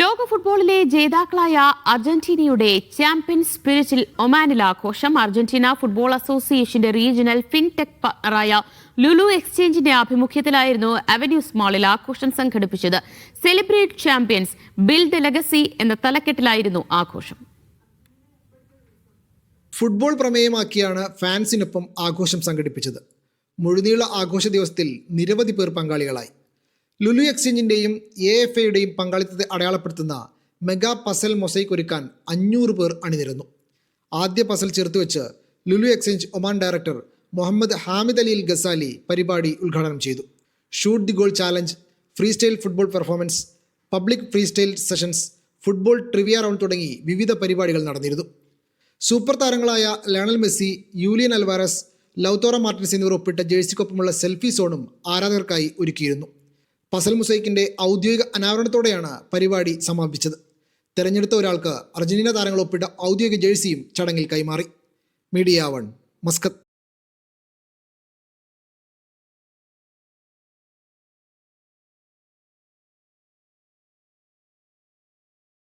ലോക ഫുട്ബോളിലെ ജേതാക്കളായ അർജന്റീനയുടെ ചാമ്പ്യൻ സ്പിരിറ്റിൽ ഒമാനിൽ ആഘോഷം. അർജന്റീന ഫുട്ബോൾ അസോസിയേഷന്റെ റീജിയണൽ ഫിൻടെക് പാർട്ണറായ ലുലു എക്സ്ചേഞ്ചിന്റെ ആഭിമുഖ്യത്തിലായിരുന്നു അവന്യൂസ് മാളിൽ ആഘോഷം സംഘടിപ്പിച്ചത്. സെലിബ്രേറ്റ് ചാമ്പ്യൻസ് ബിൽഡ് ലെഗസി എന്ന തലക്കെട്ടിലായിരുന്നു ആഘോഷം. ഫുട്ബോൾ പ്രമേയമാക്കിയാണ് ഫാൻസിനൊപ്പം ആഘോഷം സംഘടിപ്പിച്ചത്. മുഴുനീള ആഘോഷ ദിവസത്തിൽ നിരവധി പേർ പങ്കാളികളായി. ലുലു എക്സ്ചേഞ്ചിന്റെയും എ എഫ് എയുടെയും പങ്കാളിത്തത്തെ അടയാളപ്പെടുത്തുന്ന മെഗാ പസൽ മൊസൈക്ക് ഒരുക്കാൻ അഞ്ഞൂറ് പേർ അണിനിരുന്നു. ആദ്യ puzzle ചേർത്തുവെച്ച് Lulu exchange Oman director Mohammed Hamid Al Ghazali പരിപാടി ഉദ്ഘാടനം ചെയ്തു. Shoot the goal challenge freestyle football performance public freestyle sessions football trivia round തുടങ്ങി വിവിധ പരിപാടികൾ നടന്നിരുന്നു. സൂപ്പർ താരങ്ങളായ Lionel Messi Julian Alvarez Lautaro Martinez എന്നിവർ ഒപ്പിട്ട ജേഴ്സിക്കൊപ്പമുള്ള സെൽഫി സോണും ആരാധകർക്കായി ഒരുക്കിയിരുന്നു. പസൽ മുസൈക്കിന്റെ ഔദ്യോഗിക അനാവരണത്തോടെയാണ് പരിപാടി സമാപിച്ചത്. തെരഞ്ഞെടുത്ത ഒരാൾക്ക് അർജന്റീന താരങ്ങൾ ഒപ്പിട്ട ഔദ്യോഗിക ജേഴ്സിയും ചടങ്ങിൽ കൈമാറി. Media One Muscat.